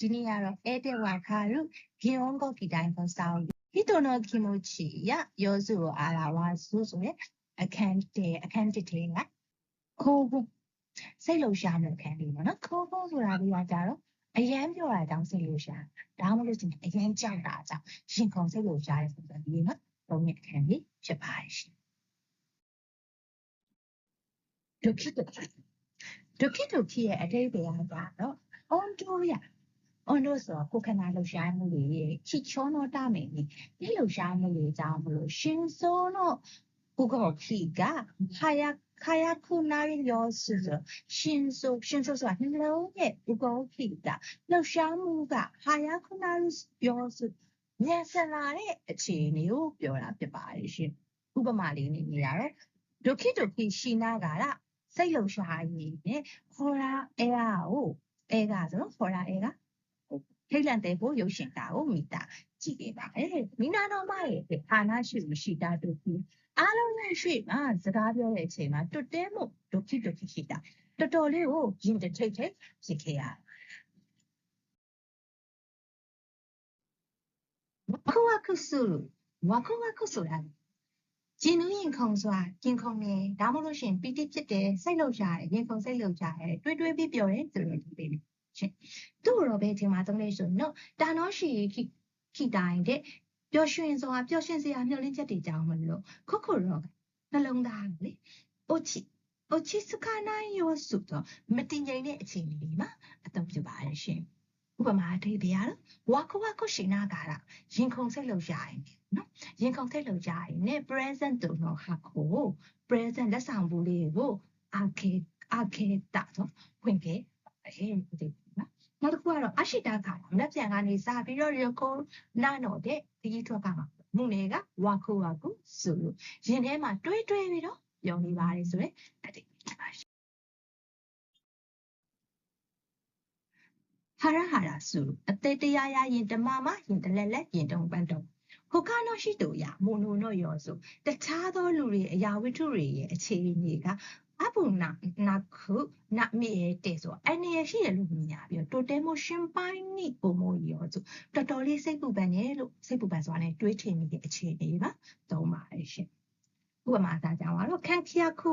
ဒီနေ့ကတော့ဧည့်သည်ဝါခါရုဂင်ဝန်ကိုဂီတိုင်းကိုစောင်းဟီတိုနိုကီမိုချီယယောစုကိုအာလာဝါစုဆိုရဲ့အခန်းတဲအခန်းတစ်ထဲကခိုးဖို့စိတ်လုံရှားမှုအခန်းလေးပေါ့နော်ခိုးဖို့ဆိုတာဒီကကြတော့အရန်ပြောတာတောင်းစိတ်လုံရှားဒါမှမဟုတ်ရှင်အရန်ကြောက်တာကြောင့်ရှင်ခုံစိတ်လုံရှားတဲ့ပုံစံလေးနော်သုံးတဲ့အခန်းလေးဖြစ်ပါတယ်ရှင်ဒုက္ခိဒုက္ခိဒုက္ခိဒုက္ခိရဲ့အတိတ်ပဲကတော့ on to ရ on to ဆိုတော့ကိုယ်ခန္ဓာလှူရှားမှုတွေချီချောနောတမယ်ဒီဒီလှူရှားမှုတွေကြောင့်မလို့ရှင်စောနောကိုကောခိကခါယခါယခုနာရီရောဆိုဆိုရှင်စောရှင်စောဆိုတာနှလုံးရဲ့ကိုကောခိကလှူရှားမှုကခါယခုနာရီရောဆိုညံစလာတဲ့အခြေအနေကိုပြောတာဖြစ်ပါတယ်ရှင်ဥပမာလေးနေနေရတော့ဒုက္ခိဒုက္ခိရှိနာကရစိတ်လှူရှားရည်နဲ့ခေါ်ရာအဲရာကိုအဲကဆိုတော့ခေါ်ရာအဲက ထိတ်လန့်တဲ့ကိုရုပ်ရှင်တာကိုမိတာကြည့်ခဲ့ပါအဲမိနာတော်မရဲ့အာနာရှိမရှိတာတို့ပြီးအားလုံးရဲ့ရှိမှစကားပြောတဲ့အချိန်မှာတွတ်တဲမှုဒုက္ခိဒုက္ခိရှိတာတော်တော်လေးကိုရင်တစ်ထိတ်ထိတ်ဖြစ်ခဲ့ရဝါခုဝခုစုဝါခုဝခုဆိုတာကျင်နူးရင်ခုံစွာကျင်ခုံနေဒါမှမဟုတ်ရှင်ပီတိဖြစ်တယ်စိတ်လှုပ်ရှားတယ်ရင်ခုံစိတ်လှုပ်ရှားတယ်တွေးတွေးပြီးပြောတယ်ဆိုတော့ဒီလေး ရှင်သူ့တော့ပဲဒီမှာသုံးလေးဆိုနော်တာနောရှိခိခိတိုင်းတဲ့ပျော်ရွှင်စွာပျော်ရွှင်စရာမျှော်လင့်ချက်တွေကြောင်းမလို့ခုခုတော့နှလုံးသားလေအိုချီအိုချီစခနိုင်ရောဆိုတော့မတင်ငိမ့်တဲ့အခြေအနေတွေမှာအသုံးပြုပါရရှင်ဥပမာအထိပ်ပြရတော့ဝါခဝါခုရှိနာကာရရင်ခုန်စိတ်လှုပ်ရှားရင်နော်ရင်ခုန်စိတ်လှုပ်ရှားရင် ਨੇ present တို့တော့ဟာကို present လက်ဆောင်ဘူးလေးကိုအာခေအာခေတာတော့ဝင်ခဲ့ ပါတယ်ဒီနော်နောက်တစ်ခုကတော့အရှိတာခါမလက်ပြန်ကနေစပြီးတော့ရကိုနာတော့တဲ့ဒီထွက်ကမှာမှုတွေကဝါခုဝါခုဆိုလို့ရင်ထဲမှာတွေးတွေးပြီးတော့ပြောနေပါတယ်ဆိုရင်အတိတ်ပါဟာရဟာရစုအသေးတရားရရင်ဓမ္မမရင်တလက်လက်ရင်တုံပန်းတုံဟိုကနောရှိတူရမိုနိုနောယောစုတခြားသောလူတွေအရာဝတ္ထုတွေရဲ့အခြေအနေက အပုနာနာခုနမေတဲ့ဆိုအနေရရှိရလို့မြင်ရပြီးတော့တိုတဲမိုရှင်ပိုင်းနိပုံမိုရောဆိုတော်တော်လေးစိတ်ပူပန်နေလို့စိတ်ပူပန်စွာနဲ့တွေးထင်နေတဲ့အခြေအနေပါသုံးပါတယ်ရှင်ဥပမာသားကြောင့်ကတော့ခန့်ခရခု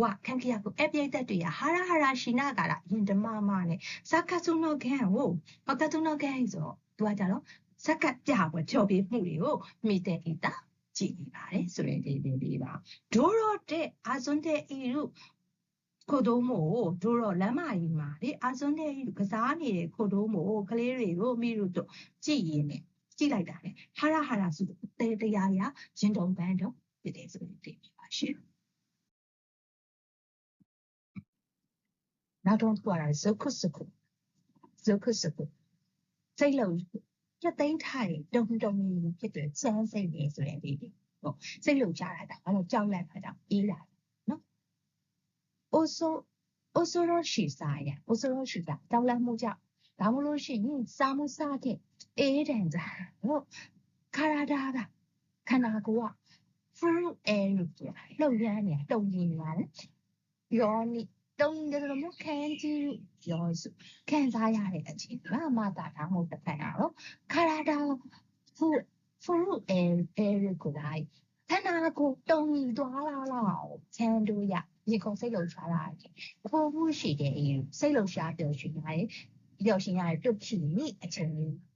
ဝခန့်ခရခုအပြိတ်သက်တွေကဟာရဟာရရှိနာကလာယင်ဓမမနဲ့စကဆုနောခန့်ဟိုဟောကတုနောခန့်ဆိုသူကကြတော့စက်ကပြပွဲကြော်ပြမှုတွေကိုမိတဲ့ဣတာ ကြည့်နေပါတယ်ဆိုရင်ဒီဒီဒီပါဒိုရောတဲ့အာဇွန်တဲ့ဤရုခိုတိုးမို့ဒိုရောလမ်းမကြီးမှာလေအာဇွန်တဲ့ဤကစားနေတဲ့ခိုတိုးမို့ကလေးတွေကိုမိရုတို့ကြည့်ရင်းနဲ့ကြည့်လိုက်တာလေဟာရဟာရဆိုတဲတရားရရင်တုံပန်းတော့ဖြစ်တယ်ဆိုရင်သိပြီပါရှင်နောက်တော့ပြောတာဇုခုစခုဇုခုစခုစိတ်လုံး ပြသိမ်းထားရင်တုံတုံလေးဖြစ်တယ်စမ်းစိတ်နေဆိုရင်ဒီဟုတ်စိတ်လုံကြတာဒါအဲ့တော့ကြောက်လိုက်တာကြောင့်အေးလာနော်အိုဆိုအိုဆိုရောရှိစားရအိုဆိုရောရှိတာတောင်းလန့်မှုကြောင့်ဒါမှမဟုတ်ရှင်စားမစားတဲ့အေးတန်ကြဟုတ်ခါရတာကခန္ဓာကိုယ်က full air လို့ပြောလှုပ်ရမ်းနေတုံရင်လာတယ်ယောနိ တုံတယ်လို့မျိုးခံကြည့်ရောစုခံစားရတဲ့အချိန်မှာမတာတာမဟုတ်တစ်ဖက်ကတော့ခါရတာ full full air air ကိုလိုက်ခန္ဓာကိုယ်တုံရင်သွားလာလောက်ချမ်းတို့ရရေကုန်စိတ်လုံရှားလာတယ်ပို့ဖို့ရှိတယ်စိတ်လုံရှားပြောရှင်ရတယ်ပျော်ရှင်ရတဲ့တုတ်ချီနိအချိန်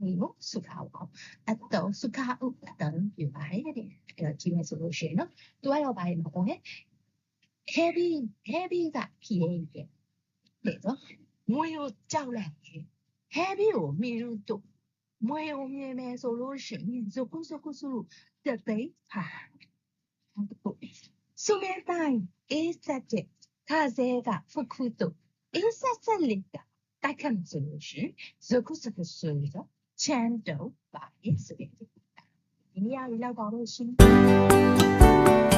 လေးကိုစုခါအောင်အတောစုခါဥအတန်ပြပါတယ်တဲ့အဲ့တော့ကြည့်မယ်ဆိုလို့ရှိရင်နော်သူကတော့ဘာလဲမဟုတ်နဲ့ heavy heavy ကဖြေရတယ်တဲ့နော်ငွေကိုကြောက်လိုက် heavy ကိုမိရုတို့မွေကိုမြင်မယ်ဆိုလို့ရှိရင်ဇကုဇကုစုတက်သိဟာစုမဲတိုင်းအေးစက်တဲ့ခါစဲကဖခုတို့အေးဆက်ဆက်လေးကတိုက်ခတ်ဆိုလို့ရှိရင်ဇကုဇကုစုတော့ချမ်းတော့ပါရေးဆိုတဲ့ဒီနေရာလေးလောက်ပါလို့ရှိရင်